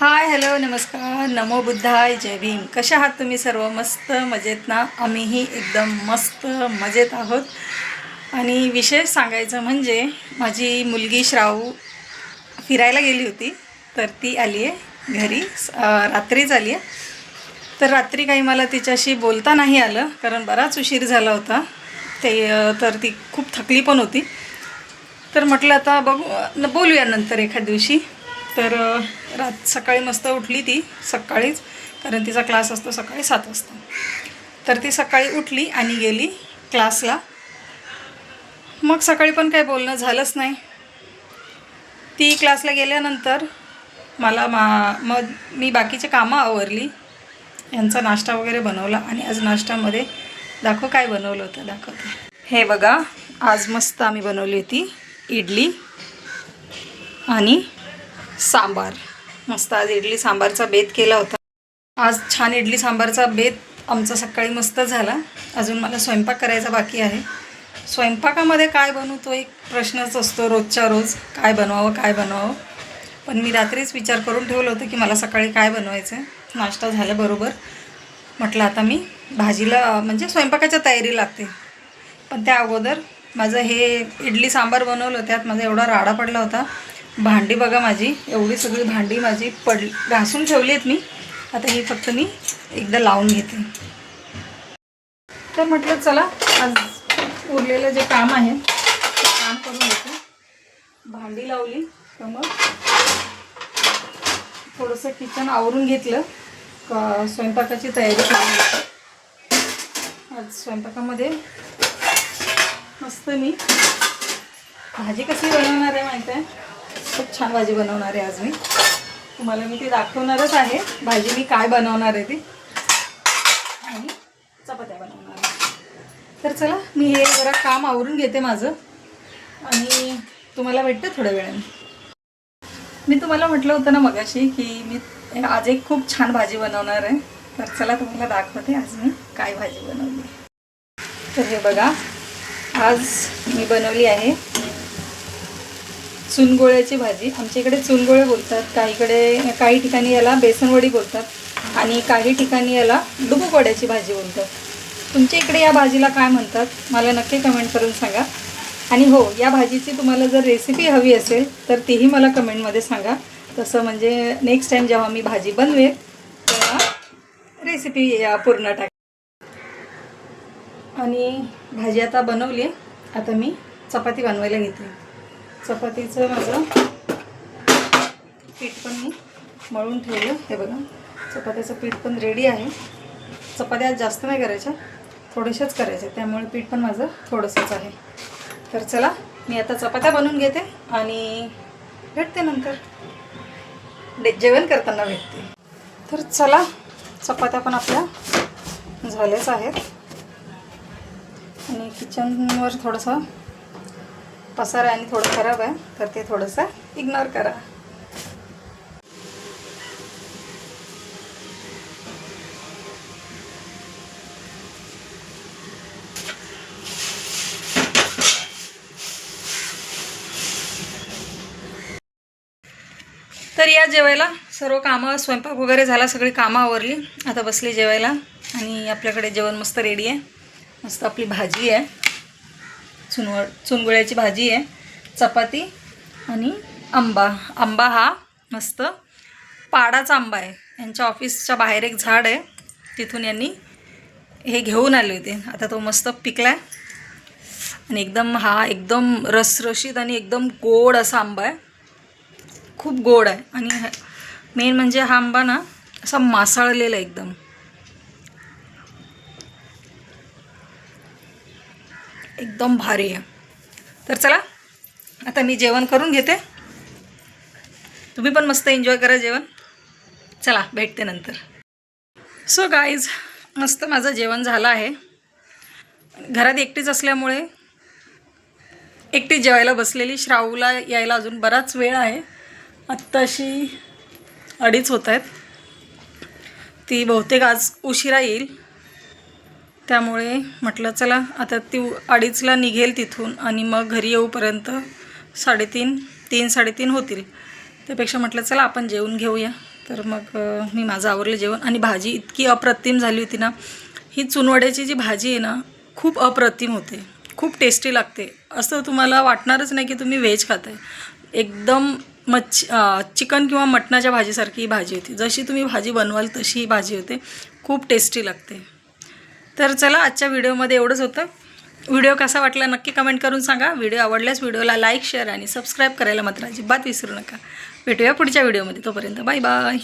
Hi hello नमस्कार. नमो बुद्धाय जय भीम. कशा आहात तुम्ही सर्व? मस्त मजेत ना? आम्हीही एकदम मस्त मजेत आहोत. आणि विशेष सांगायचं म्हणजे माझी मुलगी श्रावू फिरायला गेली होती तर ती आली आहे घरी. रात्रीच आली आहे. तर रात्री काही मला तिच्याशी बोलता नाही आलं कारण बराच उशीर झाला होता. ते तर ती खूप थकली पण होती. तर म्हटलं आता बघू न बोलूया नंतर एखाद दिवशी. तर रात सकाळी मस्त उठली ती सकाळीच कारण तिचा क्लास असतो सकाळी सात वाजता. तर ती सकाळी उठली आणि गेली क्लासला. मग सकाळी पण काही बोलणं झालंच नाही. ती क्लासला गेल्यानंतर मला मा मग मी बाकीचे कामं आवरली. यांचा नाश्ता वगैरे बनवला आणि आज नाश्त्यामध्ये दाखव काय बनवलं होतं दाखवतो हे बघा आज मस्त आम्ही बनवली होती इडली आणि सांबार. मस्त आज इडली सांबारचा बेत केला होता. आज छान इडली सांबारचा बेत आमचा सकाळी मस्त झाला. अजून मला स्वयंपाक करायचा बाकी आहे. स्वयंपाकामध्ये काय बनवू तो एक प्रश्नच असतो रोजच्या रोज. काय बनवावं काय बनवावं? पण मी रात्रीच विचार करून ठेवलं होतं की मला सकाळी काय बनवायचं? आहे नाश्ता झाल्याबरोबर म्हटलं आता मी भाजीला म्हणजे स्वयंपाकाच्या तयारी लागते. पण त्या अगोदर माझं हे इडली सांबार बनवलं त्यात माझा एवढा राडा पडला होता. भांडी बघा माझी. एवढी सगळी भांडी माझी पड घासून ठेवली आहेत मी. आता ही फक्त मी एकदा लावून घेते. तर म्हटलं चला आज उरलेलं जे काम आहे ते काम करून घेते. भांडी लावली तर मग थोडंसं किचन आवरून घेतलं. का स्वयंपाकाची तयारी करून आज स्वयंपाकामध्ये मस्त मी भाजी कशी बनवणार आहे माहीत आहे? खूप छान भाजी बनवणार आहे आज मी. तुम्हाला मी ती दाखवणारच आहे. भाजी मी काय बनवणार आहे ती. आणि चपात्या बनवणार आहे. तर चला मी हे जरा काम आवरून घेते माझं. आणि तुम्हाला भेटतं थोड्या वेळाने. मी तुम्हाला म्हटलं होतं ना मगाशी की मी आज एक खूप छान भाजी बनवणार आहे. तर चला तुम्हाला दाखवते आज मी काय भाजी बनवली तर हे बघा आज मी बनवली आहे चुनगोळ्याची भाजी. आमच्या इकडे चुनगोळे बोलतात. काहीकडे काही ठिकाणी याला बेसनवडी बोलतात. आणि काही ठिकाणी याला डुबुकवड्याची भाजी बोलतात. तुमच्या इकडे या भाजीला काय म्हणतात? मला नक्की कमेंट करून सांगा. आणि हो या भाजीची तुम्हाला जर रेसिपी हवी असेल तर तीही मला कमेंटमध्ये सांगा. तसं म्हणजे नेक्स्ट टाईम जेव्हा मी भाजी बनवेल तेव्हा रेसिपी पूर्ण टाक आणि भाजी आता बनवली आहे. आता मी चपाती बनवायला घेते. चपातीचं माझं पीठ पण मी मळून ठेवलं. हे बघा चपात्याचं पीठ पण रेडी आहे. चपात्या आज जास्त नाही करायच्या थोडेसेच करायच्या त्यामुळे पीठ पण माझं थोडंसंच आहे. तर चला मी आता चपात्या बनवून घेते आणि भेटते नंतर. डे जेवण करताना भेटते. तर चला चपात्या पण आपल्या झाल्याच आहेत. आणि किचनवर थोडंसं पसार आहे आणि थोडं खराब आहे तर ते थोडंसं इग्नोर करा. तर या जेवायला सर्व कामं स्वयंपाक वगैरे झाला सगळी कामं आवरली. आता बसली जेवायला आणि आपल्याकडे जेवण मस्त रेडी आहे. मस्त आपली भाजी आहे. चुनवळ चुनगुळ्याची भाजी आहे. चपाती आणि आंबा. आंबा हा मस्त पाडाचा आंबा आहे. यांच्या ऑफिसच्या बाहेर एक झाड आहे. तिथून यांनी हे घेऊन आले होते. आता तो मस्त पिकला आहे आणि एकदम हा एकदम रसरशीत आणि एकदम गोड असा आंबा आहे. खूप गोड आहे. आणि मेन म्हणजे हा आंबा ना असा मासाळलेला आहे एकदम. एकदम भारी आहे. तर चला आता मी जेवण करून घेते. तुम्ही पण मस्त एन्जॉय करा जेवण. चला भेटते नंतर. सो गाईज मस्त माझं जेवण झालं आहे. घरात एकटीच असल्यामुळे एकटीच जेवायला बसलेली. श्राऊला यायला अजून बराच वेळ आहे. आत्ताशी अडीच होत आहेत. ती बहुतेक आज उशिरा येईल. त्यामुळे म्हटलं चला आता ती अडीचला निघेल तिथून आणि मग घरी येऊपर्यंत साडेतीन तीन साडेतीन होतील. त्यापेक्षा म्हटलं चला आपण जेवून घेऊया. तर मग मी माझं आवरलं जेवण आणि भाजी इतकी अप्रतिम झाली होती ना ही चुनवड्याची जी भाजी आहे ना खूप अप्रतिम होते. खूप टेस्टी लागते. असं तुम्हाला वाटणारच नाही की तुम्ही व्हेज खाताय. एकदम मच्छ चिकन किंवा मटणाच्या भाजीसारखी ही भाजी होती. जशी तुम्ही भाजी बनवाल तशी ही भाजी होते. खूप टेस्टी लागते. तर चला आजच्या व्हिडिओमध्ये एवढंच होतं. व्हिडिओ कसा वाटला नक्की कमेंट करून सांगा. व्हिडिओ आवडल्यास व्हिडिओला लाईक शेअर आणि सबस्क्राईब करायला मात्र अजिबात विसरू नका. भेटूया पुढच्या व्हिडिओमध्ये. तोपर्यंत बाय बाय